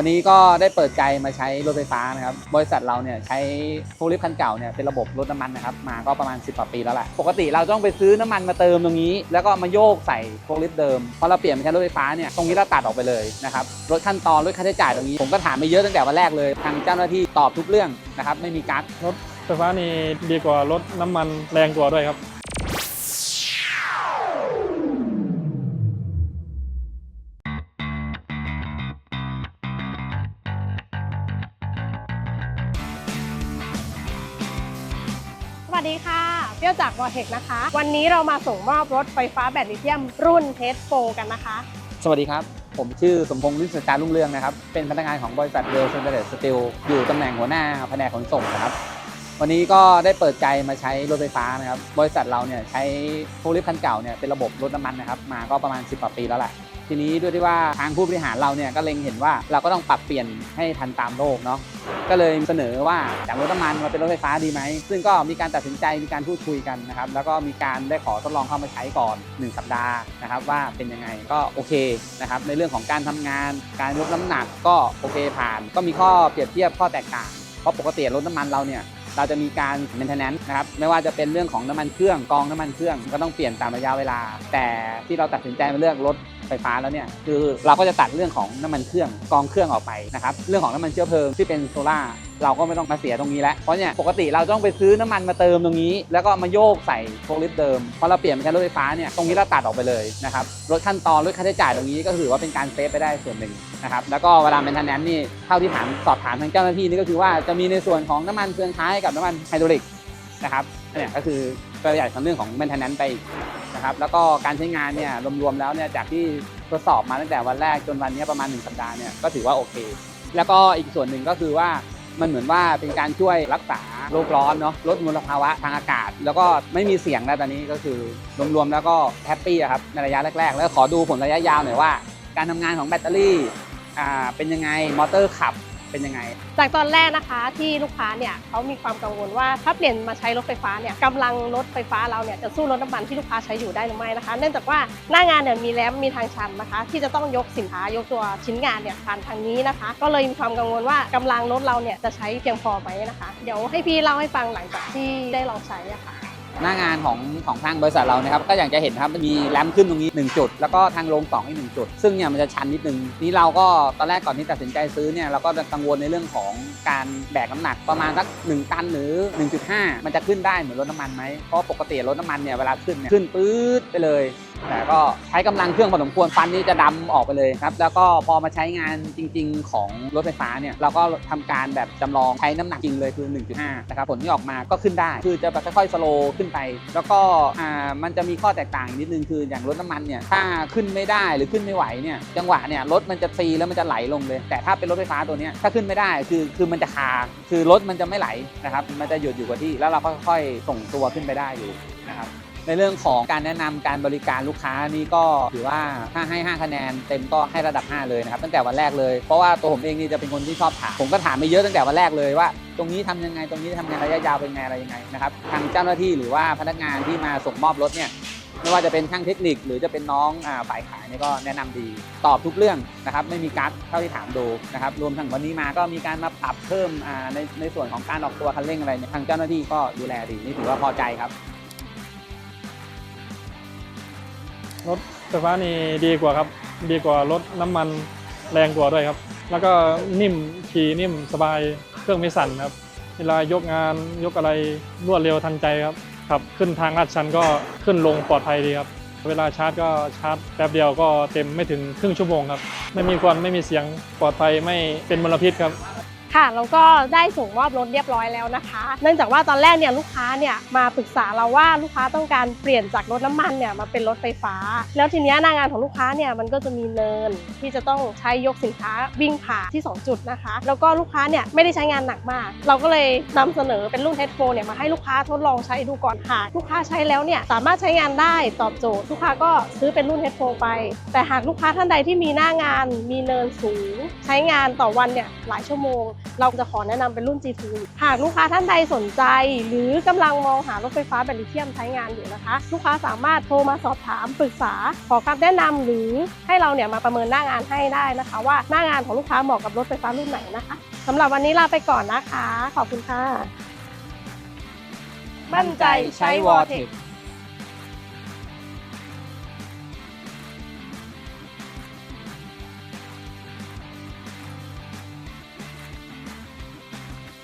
วันนี้ก็ได้เปิดใจมาใช้รถไฟฟ้านะครับ บริษัทเราเนี่ยใช้โฟลิฟคันเก่าเนี่ยเป็นระบบรถน้ำมันนะครับ มาก็ประมาณ 10กว่าปีแล้วแหละ ปกติเราต้องไปซื้อน้ำมันมาเติมตรงนี้ แล้วก็มาโยกใส่โฟลิฟเดิม พอเราเปลี่ยนมาใช้รถไฟฟ้าเนี่ยตรงนี้เราตัดออกไปเลยนะครับ ลดขั้นตอนลดค่าใช้จ่ายตรงนี้ ผมก็ถามไปเยอะตั้งแต่วันแรกเลย ทางเจ้าหน้าที่ตอบทุกเรื่องนะครับ ไม่มีกั๊กรถไฟฟ้านี่ดีกว่ารถน้ำมันแรงกว่าด้วยครับ วัสดีค่ะ เปรี้ยวจากวอเทคนะคะ วันนี้เรามาส่งมอบรถไฟฟ้าแบตลิเธียมรุ่นเทสโฟกันนะคะ สวัสดีครับ ผมชื่อสมพงษ์ลิศจารรุ่งเรืองนะครับ เป็นพนักงานของบริษัทเวลเซนเตอร์สตีลอยู่ตำแหน่งหัวหน้าแผนกขนส่งนะครับ วันนี้ก็ได้เปิดใจมาใช้รถไฟฟ้านะครับ บริษัทเราเนี่ยใช้โฟลิฟคันเก่าเนี่ยเป็นระบบรถน้ำมันนะครับ มาก็ประมาณ 10กว่าปีแล้วแหละ ทีนี้ด้วยที่ว่าทางผู้บริหารเราเนี่ยก็เล็งเห็นว่าเราก็ต้องปรับเปลี่ยนให้ทันตามโลกเนาะก็เลยเสนอว่าจากรถน้ำมันมาเป็นรถไฟฟ้าดีไหม ซึ่งก็มีการตัดสินใจมีการพูดคุยกันนะครับ แล้วก็มีการได้ขอทดลองเข้ามาใช้ก่อน 1 สัปดาห์นะครับ ว่าเป็นยังไงก็โอเคนะครับ ในเรื่องของการทำงาน การยกน้ำหนักก็โอเคผ่าน ก็มีข้อเปรียบเทียบข้อแตกต่าง เพราะปกติรถน้ำมันเราเนี่ย เราจะมีการ maintenance นะครับไม่ว่าจะเป็นเรื่องของน้ำมันเครื่องกองน้ำมันเครื่องก็ต้องเปลี่ยนตามระยะเวลา แต่ที่เราตัดสินใจมาเลือกรถไฟฟ้าแล้วเนี่ยคือเราก็จะตัดเรื่องของน้ำมันเครื่องกองเครื่องออกไปนะครับเรื่องของน้ำมันเชื้อเพลิงที่เป็นโซล่า เราก็ไม่ต้องมาเสียตรงนี้แล้ว เพราะเนี่ยปกติเราต้องไปซื้อน้ำมันมาเติมตรงนี้ แล้วก็มาโยกใส่โฟลิฟเดิมพอเราเปลี่ยนมาใช้รถไฟฟ้าเนี่ยตรงนี้เราตัดออกไปเลยนะครับลดขั้นตอนลดค่าใช้จ่ายตรงนี้ก็ถือว่าเป็นการเซฟไปได้ส่วนหนึ่งนะครับแล้วก็เวลาเป็นทันแนนนี่เท่าที่ถามสอบถามทางเจ้าหน้าที่นี่ก็คือว่าจะมีในส่วนของน้ำมันเฟืองท้ายกับน้ำมันไฮดรอลิกนะครับเนี่ยก็คือประหยัดของเรื่องของ maintenance ไปนะครับแล้วก็การใช้งานเนี่ยรวมๆแล้วเนี่ยจากที่ทดสอบมาตั้งแต่วันแรกจนวันนี้ประมาณ 1 สัปดาห์เนี่ยก็ถือว่าโอเค แล้วก็อีกส่วนหนึ่งก็คือว่า มันเหมือนว่าเป็นการช่วยรักษาโลกร้อนเนาะลดมลภาวะทางอากาศ แล้วก็ไม่มีเสียงแล้วตอนนี้ก็คือรวมๆแล้วก็แฮปปี้อะครับในระยะแรก ๆ แล้วขอดูผลระยะยาวหน่อยว่า การทำงานของแบตเตอรี่อ่าเป็นยังไงมอเตอร์ขับ เป็นยังไง จากตอนแรกนะคะที่ลูกค้าเนี่ยเขามีความกังวลว่าถ้าเปลี่ยนมาใช้รถไฟฟ้าเนี่ยกำลังรถไฟฟ้าเราเนี่ยจะสู้รถน้ำมันที่ลูกค้าใช้อยู่ได้หรือไม่นะคะ เนื่องจากว่าหน้างานเนี่ยมีแรมมีทางชันนะคะ ที่จะต้องยกสินค้ายกตัวชิ้นงานเนี่ยผ่านทางนี้นะคะ ก็เลยมีความกังวลว่ากำลังรถเราเนี่ยจะใช้เพียงพอไหมนะคะ เดี๋ยวให้พี่เล่าให้ฟังหลังจากที่ได้ลองใช้ะค่ะ หน้างานของของทางบริษัทเรานะครับก็อย่างจะเห็นครับมีแรมขึ้นตรงนี้ 1 จุด แล้วก็ทางลงสองอีกหนึ่งจุด ซึ่งเนี่ยมันจะชันนิดนึงนี่เราก็ตอนแรกก่อนที่ตัดสินใจซื้อเนี่ยเราก็กังวลในเรื่องของการแบกน้ำหนักประมาณสัก1ตันหรือ 1.5 มันจะขึ้นได้เหมือนรถน้ำมันไหมเพราะปกติรถน้ำมันเนี่ยเวลาขึ้นเนี่ยขึ้นปื๊ดไปเลย แต่ก็ใช้กำลังเครื่องพอสมควรฟันนี่จะดำออกไปเลยครับ แล้วก็พอมาใช้งานจริง ๆ ของรถไฟฟ้าเนี่ยเราก็ทำการแบบจำลองใช้น้ำหนักจริงเลยคือ 1.5 นะครับผลที่ออกมาก็ขึ้นได้ คือจะแบบค่อยๆสโลว์ขึ้นไป แล้วก็อ่ามันจะมีข้อแตกต่างนิดนึงคืออย่างรถน้ำมันเนี่ยถ้าขึ้นไม่ได้หรือขึ้นไม่ไหวเนี่ยจังหวะเนี่ยรถมันจะฟรีแล้วมันจะไหลลงเลย แต่ถ้าเป็นรถไฟฟ้าตัวเนี้ยถ้าขึ้นไม่ได้คือคือมันจะคาคือรถมันจะไม่ไหลนะครับมันจะหยุดอยู่กับที่แล้วเราก็ค่อยๆส่งตัวขึ้นไปได้อยู่นะครับ ในเรื่องของการแนะนำการบริการลูกค้านี่ก็ถือว่าถ้าให้ 5 คะแนนเต็มก็ให้ระดับ 5 เลยนะครับตั้งแต่วันแรกเลย เพราะว่าตัวผมเองนี่จะเป็นคนที่ชอบถามผมก็ถามไปเยอะตั้งแต่วันแรกเลยว่าตรงนี้ทำยังไงตรงนี้ทำงานระยะยาวเป็นไงอะไรยังไงนะครับทางเจ้าหน้าที่หรือว่าพนักงานที่มาส่งมอบรถเนี่ยไม่ว่าจะเป็นช่างเทคนิคหรือจะเป็นน้องฝ่ายขายนี่ก็แนะนำดี ตอบทุกเรื่องนะครับไม่มีกั๊กเท่าที่ถามดูนะครับรวมทั้งวันนี้มาก็มีการมาปรับเพิ่มในในส่วนของการออกตัวคันเร่งอะไรเนี่ยทางเจ้าหน้าที่ก็ดูแลดีนี่ถือว่าพอใจครับ รถไฟฟ้านี่ดีกว่าครับ ดีกว่ารถน้ำมันแรงกว่าด้วยครับ แล้วก็นิ่มขี่นิ่มสบายเครื่องไม่สั่นครับ เวลายกงานยกอะไรรวดเร็วทันใจครับครับขึ้นทางลาดชันก็ขึ้นลงปลอดภัยดีครับ เวลาชาร์จก็ชาร์จแป๊บเดียวก็เต็มไม่ถึงครึ่งชั่วโมงครับ ไม่มีควันไม่มีเสียงปลอดภัยไม่เป็นมลพิษครับ ค่ะแล้วก็ได้ส่งมอบรถเรียบร้อยแล้วนะคะ เนื่องจากว่าตอนแรกเนี่ยลูกค้าเนี่ยมาปรึกษาเราว่าลูกค้าต้องการเปลี่ยนจากรถน้ำมันเนี่ยมาเป็นรถไฟฟ้า แล้วทีนี้หน้างานของลูกค้าเนี่ยมันก็จะมีเนินที่จะต้องใช้ยกสินค้าวิ่งผ่านที่ 2 จุดนะคะ แล้วก็ลูกค้าเนี่ยไม่ได้ใช้งานหนักมาก เราก็เลยนำเสนอเป็นรุ่นเฮดโฟนเนี่ยมาให้ลูกค้าทดลองใช้ดูก่อนหากลูกค้าใช้แล้วเนี่ยสามารถใช้งานได้ตอบโจทย์ ลูกค้าก็ซื้อเป็นรุ่นเฮดโฟนไป แต่หากลูกค้าท่านใดที่มีหน้างานมีเนินสูง ใช้งานต่อวันเนี่ยหลายชั่วโมงเราจะขอแนะนำเป็นรุ่น G2 หากลูกค้าท่านใดสนใจ หรือกำลังมองหารถไฟฟ้าแบตลิเธียมใช้งานอยู่นะคะ ลูกค้าสามารถโทรมาสอบถามปรึกษาขอคำแนะนำหรือให้เราเนี่ยมาประเมินหน้างานให้ได้นะคะ ว่าหน้างานของลูกค้าเหมาะกับรถไฟฟ้ารุ่นไหนนะคะสำหรับวันนี้ลาไปก่อนนะคะ ขอบคุณค่ะ มั่นใจใช้วอเทค